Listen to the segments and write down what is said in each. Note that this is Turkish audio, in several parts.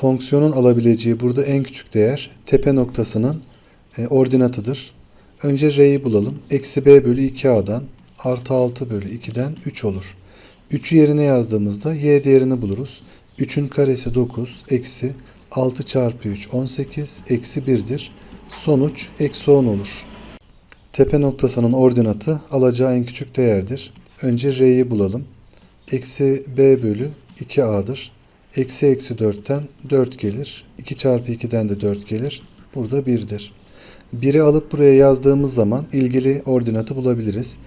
Fonksiyonun alabileceği burada en küçük değer tepe noktasının e, ordinatıdır. Önce r'yi bulalım. Eksi b bölü 2a'dan artı 6 bölü 2'den 3 olur. 3'ü yerine yazdığımızda y değerini buluruz. 3'ün karesi 9 eksi 6 çarpı 3 18 eksi 1'dir. Sonuç eksi 10 olur. Tepe noktasının ordinatı alacağı en küçük değerdir. Önce r'yi bulalım. Eksi b bölü 2a'dır. Eksi eksi 4'ten 4 gelir. 2 çarpı 2'den de 4 gelir. Burada 1'dir. 1'i alıp buraya yazdığımız zaman ilgili ordinatı bulabiliriz.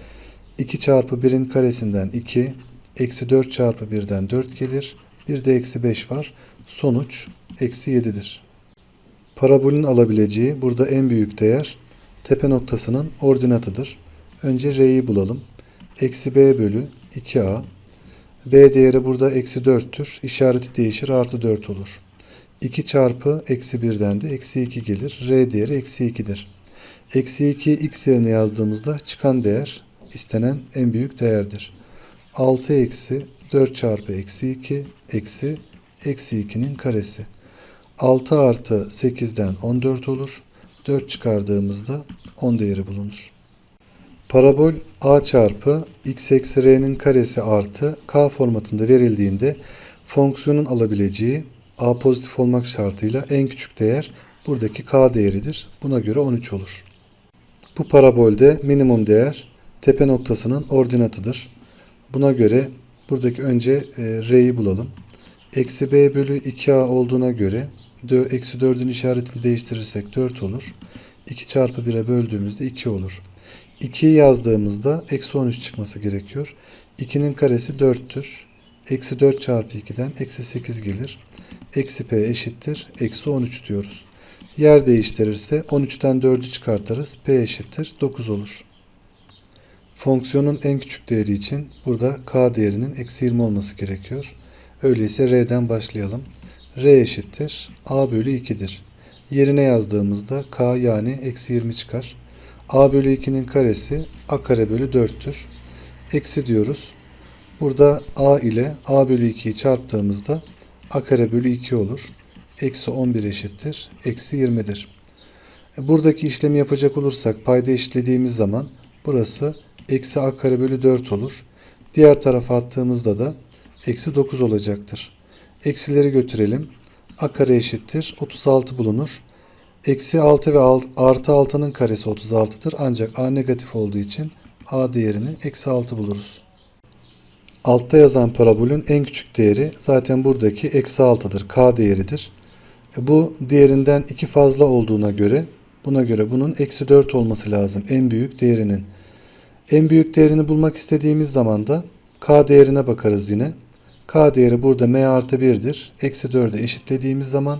2 çarpı 1'in karesinden 2, eksi 4 çarpı 1'den 4 gelir. Bir de eksi 5 var. Sonuç eksi 7'dir. Parabolün alabileceği burada en büyük değer tepe noktasının ordinatıdır. Önce r'yi bulalım. Eksi b bölü 2a. B değeri burada eksi 4'tür. İşareti değişir artı 4 olur. 2 çarpı eksi 1'den de eksi 2 gelir. r değeri eksi 2'dir. Eksi 2 x yerine yazdığımızda çıkan değer istenen en büyük değerdir. 6 eksi 4 çarpı eksi 2 eksi eksi 2'nin karesi. 6 artı 8'den 14 olur. 4 çıkardığımızda 10 değeri bulunur. Parabol a çarpı x eksi r'nin karesi artı k formatında verildiğinde fonksiyonun alabileceği a pozitif olmak şartıyla en küçük değer buradaki k değeridir. Buna göre 13 olur. Bu parabolde minimum değer tepe noktasının ordinatıdır. Buna göre buradaki önce e, r'yi bulalım. Eksi b bölü 2a olduğuna göre eksi 4'ün işaretini değiştirirsek 4 olur. 2 çarpı 1'e böldüğümüzde 2 olur. 2'yi yazdığımızda eksi 13 çıkması gerekiyor. 2'nin karesi 4'tür. Eksi 4 çarpı 2'den eksi 8 gelir. Eksi p eşittir. Eksi 13 diyoruz. Yer değiştirirse 13'ten 4'ü çıkartırız. P eşittir. 9 olur. Fonksiyonun en küçük değeri için burada k değerinin eksi 20 olması gerekiyor. Öyleyse r'den başlayalım. r eşittir. a bölü 2'dir. Yerine yazdığımızda k yani eksi 20 çıkar. A bölü 2'nin karesi a kare bölü 4'tür. Eksi diyoruz. Burada a ile a bölü 2'yi çarptığımızda a kare bölü 2 olur. Eksi 11 eşittir. Eksi 20'dir. Buradaki işlemi yapacak olursak payda eşitlediğimiz zaman burası eksi a kare bölü 4 olur. Diğer tarafa attığımızda da eksi 9 olacaktır. Eksileri götürelim. a kare eşittir. 36 bulunur. Eksi 6 ve alt- artı 6'nın karesi 36'dır. Ancak a negatif olduğu için a değerini eksi 6 buluruz. Altta yazan parabolün en küçük değeri zaten buradaki eksi 6'dır. K değeridir. E, Bu diğerinden 2 fazla olduğuna göre buna göre bunun eksi 4 olması lazım en büyük değerinin. En büyük değerini bulmak istediğimiz zaman da K değerine bakarız yine. K değeri burada M artı 1'dir. Eksi 4'e eşitlediğimiz zaman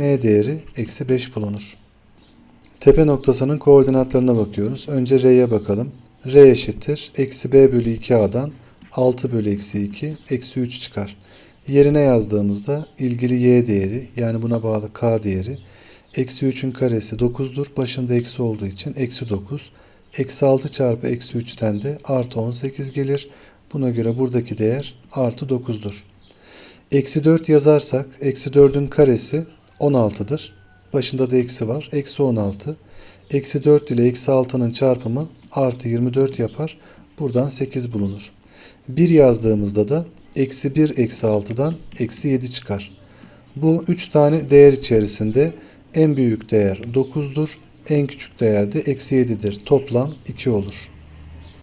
M değeri eksi 5 bulunur. Tepe noktasının koordinatlarına bakıyoruz. Önce R'ye bakalım. R eşittir. Eksi B bölü 2A'dan 6 bölü eksi 2 eksi 3 çıkar. Yerine yazdığımızda ilgili Y değeri yani buna bağlı K değeri eksi 3'ün karesi 9'dur. Başında eksi olduğu için eksi 9. Eksi 6 çarpı eksi 3'ten de artı 18 gelir. Buna göre buradaki değer artı 9'dur. Eksi 4 yazarsak eksi 4'ün karesi 16'dır. Başında da eksi var. Eksi 16. Eksi 4 ile eksi 6'nın çarpımı artı 24 yapar. Buradan 8 bulunur. 1 yazdığımızda da eksi 1 eksi 6'dan eksi 7 çıkar. Bu 3 tane değer içerisinde en büyük değer 9'dur. En küçük değer de eksi 7'dir. Toplam 2 olur.